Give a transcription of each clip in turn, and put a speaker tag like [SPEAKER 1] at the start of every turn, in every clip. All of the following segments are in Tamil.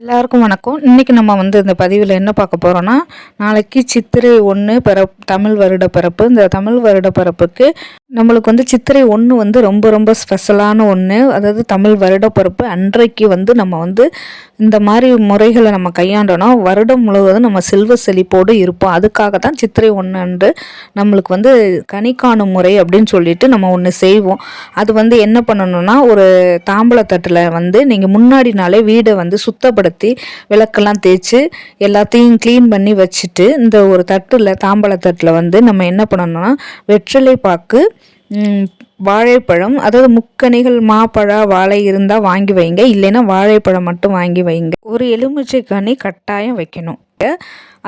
[SPEAKER 1] எல்லாருக்கும் வணக்கம். இன்றைக்கி நம்ம வந்து இந்த பதிவில் என்ன பார்க்க போகிறோன்னா நாளைக்கு சித்திரை ஒன்று பிற தமிழ் வருட பிறப்பு. இந்த தமிழ் வருட பிறப்புக்கு நம்மளுக்கு வந்து சித்திரை ஒன்று வந்து ரொம்ப ரொம்ப ஸ்பெஷலான ஒன்று அதாவது தமிழ் வருடப்பிறப்பு அன்றைக்கு வந்து நம்ம வந்து இந்த மாதிரி முறைகளை நம்ம கையாண்டோன்னா வருடம் முழுவதும் நம்ம செல்வ செழிப்போடு இருப்போம். அதுக்காக தான் சித்திரை ஒன்று அன்று நம்மளுக்கு வந்து கனி காணும் முறை அப்படின்னு சொல்லிட்டு நம்ம ஒன்று செய்வோம். அது வந்து என்ன பண்ணணும்னா ஒரு தாம்பளத்தட்டில் வந்து நீங்கள் முன்னாடி நாளே வீடை வந்து சுத்தப்படுத்தி விளக்கெல்லாம் தேய்ச்சி எல்லாத்தையும் க்ளீன் பண்ணி வச்சுட்டு இந்த ஒரு தட்டில் தாம்பளத்தட்டில் வந்து நம்ம என்ன பண்ணணும்னா வெற்றிலை பாக்கு வாழைப்பழம். அதாவது முக்கனிகள் மாப்பழம் வாழை இருந்தால் வாங்கி வைங்க. இல்லைன்னா வாழைப்பழம் மட்டும் வாங்கி வைங்க. ஒரு எலுமிச்சை கனி கட்டாயம் வைக்கணும்.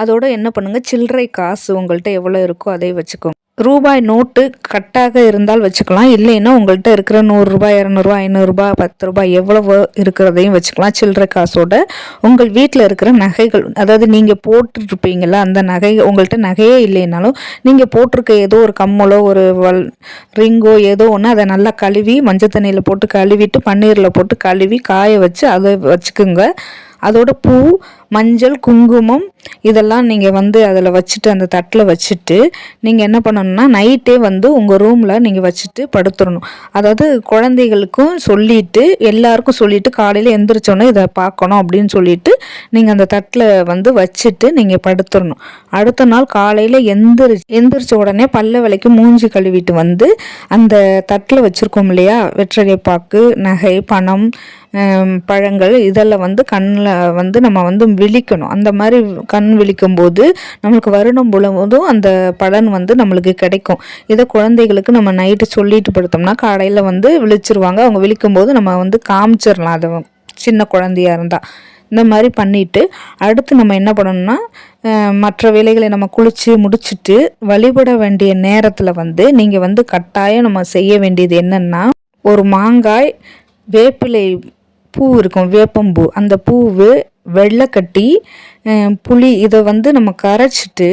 [SPEAKER 1] அதோட என்ன பண்ணுங்கள் சில்லறை காசு உங்கள்கிட்ட எவ்வளோ இருக்கோ அதை வச்சுக்கோங்க. ரூபாய் நோட்டு கட்டாக இருந்தால் வச்சுக்கலாம். இல்லைன்னா உங்கள்கிட்ட இருக்கிற நூறுரூபா இரநூறுபா ஐநூறுரூபா பத்து ரூபாய் எவ்வளவு இருக்கிறதையும் வச்சுக்கலாம். சில்லறை காசோட உங்கள் வீட்டில் இருக்கிற நகைகள் அதாவது நீங்கள் போட்டுருப்பீங்களா அந்த நகை உங்கள்கிட்ட நகையே இல்லைனாலும் நீங்கள் போட்டிருக்க ஏதோ ஒரு கம்மலோ ஒரு வல் ரிங்கோ ஏதோ ஒன்று அதை நல்லா கழுவி மஞ்சள் தண்ணியில் போட்டு கழுவிட்டு பன்னீரில் போட்டு கழுவி காய வச்சு அதை வச்சுக்குங்க. அதோட பூ மஞ்சள் குங்குமம் இதெல்லாம் நீங்கள் வந்து அதில் வச்சுட்டு அந்த தட்டில் வச்சுட்டு நீங்கள் என்ன பண்ணணும்னா நைட்டே வந்து உங்கள் ரூமில் நீங்கள் வச்சுட்டு படுத்துடணும். அதாவது குழந்தைகளுக்கும் சொல்லிட்டு எல்லாருக்கும் சொல்லிட்டு காலையில் எந்திரிச்சோன்னே இதை பார்க்கணும் அப்படின்னு சொல்லிட்டு நீங்கள் அந்த தட்டில் வந்து வச்சுட்டு நீங்கள் படுத்துடணும். அடுத்த நாள் காலையில் எந்திரி எந்திரிச்ச உடனே பல்ல விலைக்கு மூஞ்சி கழுவிட்டு வந்து அந்த தட்டில் வச்சுருக்கோம் இல்லையா? வெற்றிலை பாக்கு நகை பணம் பழங்கள் இதெல்லாம் வந்து கண்ணில் வந்து நம்ம வந்து விழிக்கணும். அந்த மாதிரி கண் விழிக்கும் போது நம்மளுக்கு வருடம் போதும் அந்த பலன் வந்து நம்மளுக்கு கிடைக்கும். இதை குழந்தைகளுக்கு நம்ம நைட்டு சொல்லிட்டு படுத்தோம்னா காலையில் வந்து விழிச்சிருவாங்க. அவங்க விழிக்கும் போது நம்ம வந்து காமிச்சிடலாம் அதை சின்ன குழந்தையா இருந்தால் இந்த மாதிரி பண்ணிட்டு அடுத்து நம்ம என்ன பண்ணணும்னா மற்ற வேலைகளை நம்ம குளித்து முடிச்சிட்டு வழிபட வேண்டிய நேரத்தில் வந்து நீங்கள் வந்து கட்டாயம் நம்ம செய்ய வேண்டியது என்னென்னா ஒரு மாங்காய் வேப்பிலை பூ இருக்கும். வேப்பம்பூ. அந்த பூவு வெள்ளைக்கட்டி புளி இதை வந்து நம்ம கரைச்சிட்டு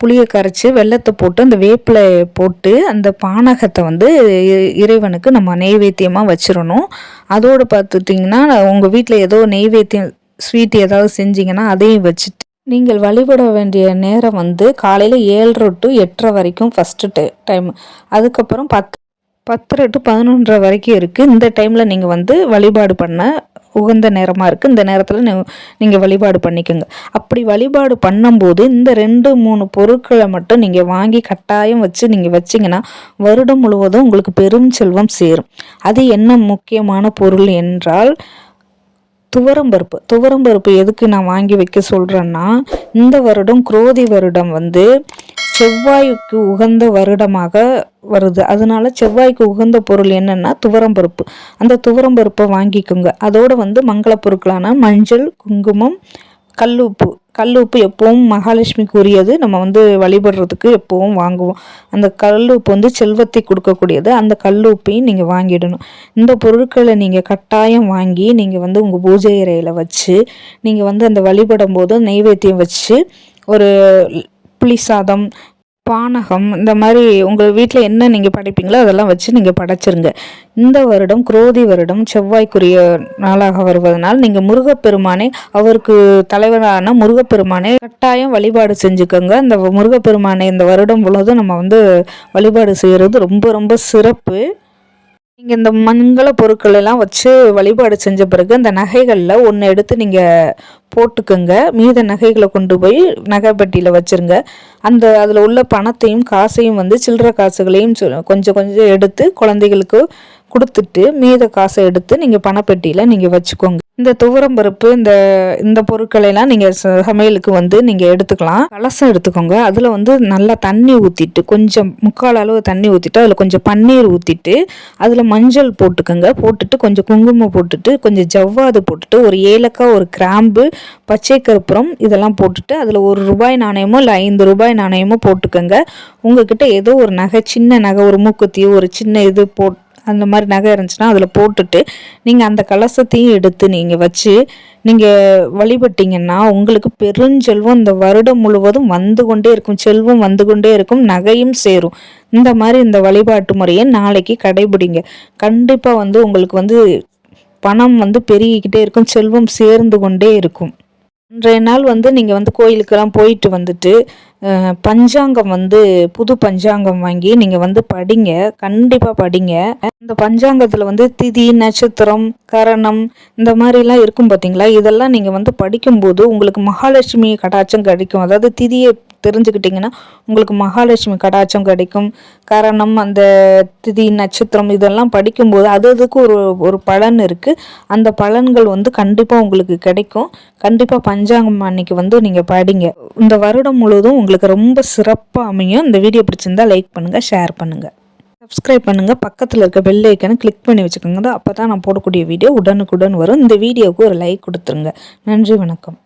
[SPEAKER 1] புளியை கரைச்சி வெள்ளத்தை போட்டு அந்த வேப்பிலை போட்டு அந்த பானகத்தை வந்து இ- இறைவனுக்கு நம்ம நெய்வேத்தியமாக வச்சிடணும் அதோடு பார்த்துட்டிங்கன்னா உங்கள் வீட்டில் ஏதோ நெய்வேத்தியம் ஸ்வீட் ஏதாவது செஞ்சிங்கன்னா அதையும் வச்சுட்டு நீங்கள் வழிபட வேண்டிய நேரம் வந்து காலையில் ஏழரை டு எட்டரை வரைக்கும் ஃபஸ்ட்டு டைம் அதுக்கப்புறம் பத்து பத்தரை டு பதினொன்றரை வரைக்கும் இருக்குது இந்த டைமில் நீங்கள் வந்து வழிபாடு பண்ண உகந்த நேரமாக இருக்குது இந்த நேரத்தில் நீங்கள் வழிபாடு பண்ணிக்கோங்க. அப்படி வழிபாடு பண்ணும்போது இந்த ரெண்டு மூணு பொருட்களை மட்டும் நீங்கள் வாங்கி கட்டாயம் வச்சு நீங்கள் வச்சிங்கன்னா வருடம் முழுவதும் உங்களுக்கு பெரும் செல்வம் சேரும். அது என்ன முக்கியமான பொருள் என்றால் துவரம்பருப்பு துவரம்பருப்பு எதுக்கு நான் வாங்கி வைக்க சொல்கிறேன்னா இந்த வருடம் குரோதி வருடம் வந்து செவ்வாய்க்கு உகந்த வருடமாக வருது. அதனால செவ்வாய்க்கு உகந்த பொருள் என்னன்னா துவரம்பருப்பு அந்த துவரம்பருப்பை வாங்கிக்கோங்க. அதோட வந்து மங்கள பொருட்களான மஞ்சள் குங்குமம் கல்லுப்பு. கல்லுப்பு எப்பவும் மகாலட்சுமிக்கு உரியது நம்ம வந்து வழிபடுறதுக்கு எப்பவும் வாங்குவோம். அந்த கல்லுப்பு வந்து செல்வத்தை கொடுக்கக்கூடியது. அந்த கல்லுப்பையும் நீங்கள் வாங்கிடணும். இந்த பொருட்களை நீங்கள் கட்டாயம் வாங்கி நீங்கள் வந்து உங்கள் பூஜை அறையில் வச்சு நீங்கள் வந்து அந்த வழிபடும் போது நெய்வேத்தியம் வச்சு ஒரு புளி சாதம் பானகம் இந்த மாதிரி உங்கள் வீட்டில் என்ன நீங்கள் படைப்பீங்களோ அதெல்லாம் வச்சு நீங்கள் படைச்சிருங்க. இந்த வருடம் குரோதி வருடம் செவ்வாய்க்குரிய நாளாக வருவதனால் நீங்கள் முருகப்பெருமானை அவருக்கு தலைவரான முருகப்பெருமானை கட்டாயம் வழிபாடு செஞ்சுக்கோங்க. இந்த முருகப்பெருமானை இந்த வருடம் முழுவதும் நம்ம வந்து வழிபாடு செய்கிறது ரொம்ப ரொம்ப சிறப்பு. நீங்கள் இந்த மங்கள பொருட்கள் எல்லாம் வச்சு வழிபாடு செஞ்ச பிறகு அந்த நகைகளில் ஒன்று எடுத்து நீங்கள் போட்டுக்கோங்க. மீத நகைகளை கொண்டு போய் நகைப்பட்டியில் வச்சுருங்க. அந்த அதில் உள்ள பணத்தையும் காசையும் வந்து சில்லறை காசுகளையும் சொ- கொஞ்சம் கொஞ்சம் எடுத்து குழந்தைகளுக்கு கொடுத்துட்டு மீத காசை எடுத்து நீங்கள் பணப்பெட்டியில் நீங்கள் வச்சுக்கோங்க. இந்த துவரம் பருப்பு இந்த இந்த பொருட்களெல்லாம் நீங்கள் சமையலுக்கு வந்து நீங்கள் எடுத்துக்கலாம். கலசம் எடுத்துக்கோங்க. அதில் வந்து நல்லா தண்ணி ஊற்றிட்டு கொஞ்சம் முக்கால் அளவு தண்ணி ஊற்றிட்டு அதில் கொஞ்சம் பன்னீர் ஊற்றிட்டு அதில் மஞ்சள் போட்டுக்கோங்க. போட்டுட்டு கொஞ்சம் குங்குமம் போட்டுட்டு கொஞ்சம் ஜவ்வாது போட்டுட்டு ஒரு ஏலக்காய் ஒரு கிராம்பு பச்சை கருப்புரம் இதெல்லாம் போட்டுட்டு அதில் ஒரு ரூபாய் நாணயமோ இல்லை ஐந்து ரூபாய் நாணயமோ போட்டுக்கோங்க. உங்ககிட்ட ஏதோ ஒரு நகை சின்ன நகை ஒரு மூக்குத்தி ஒரு சின்ன இது போட் அந்த மாதிரி நகை இருந்துச்சுன்னா அதில் போட்டுட்டு நீங்கள் அந்த கலசத்தையும் எடுத்து நீங்கள் வச்சு நீங்கள் வழிபட்டிங்கன்னா உங்களுக்கு பெருஞ்செல்வம் இந்த வருடம் முழுவதும் வந்து கொண்டே இருக்கும். செல்வம் வந்து கொண்டே இருக்கும் நகையும் சேரும். இந்த மாதிரி இந்த வழிபாட்டு முறையை நாளைக்கு கடைபிடிங்க. கண்டிப்பாக வந்து உங்களுக்கு வந்து பணம் வந்து பெருகிக்கிட்டே இருக்கும் செல்வம் சேர்ந்து கொண்டே இருக்கும். இன்றைய நாள் வந்து நீங்கள் வந்து கோயிலுக்கெல்லாம் போயிட்டு வந்துட்டு பஞ்சாங்கம் வந்து புது பஞ்சாங்கம் வாங்கி நீங்கள் வந்து படிங்க கண்டிப்பாக படிங்க. இந்த பஞ்சாங்கத்தில் வந்து திதி நட்சத்திரம் கரணம் இந்த மாதிரிலாம் இருக்கும் பார்த்தீங்களா இதெல்லாம் நீங்கள் வந்து படிக்கும்போது உங்களுக்கு மகாலட்சுமி கடாட்சம் கிடைக்கும். அதாவது திதியை தெரிஞ்சுக்கிட்டிங்கன்னா உங்களுக்கு மகாலட்சுமி கடாட்சம் கிடைக்கும். கரணம் அந்த திதி நட்சத்திரம் இதெல்லாம் படிக்கும்போது அது அதுக்கு ஒரு ஒரு பலன் இருக்குது அந்த பலன்கள் வந்து கண்டிப்பாக உங்களுக்கு கிடைக்கும். கண்டிப்பாக பஞ்சாங்கம் அன்னைக்கு வந்து நீங்கள் படிங்க. இந்த வருடம் முழுவதும் உங்களுக்கு ரொம்ப சிறப்பாக அமையும். இந்த வீடியோ பிடிச்சிருந்தா லைக் பண்ணுங்கள் ஷேர் பண்ணுங்கள் சப்ஸ்கிரைப் பண்ணுங்கள் பக்கத்தில் இருக்க பெல் ஐக்கனை கிளிக் பண்ணி வச்சுக்கோங்க. அப்போ தான் நான் போடக்கூடிய வீடியோ உடனுக்குடன் வரும். இந்த வீடியோவுக்கு ஒரு லைக் கொடுத்துருங்க. நன்றி வணக்கம்.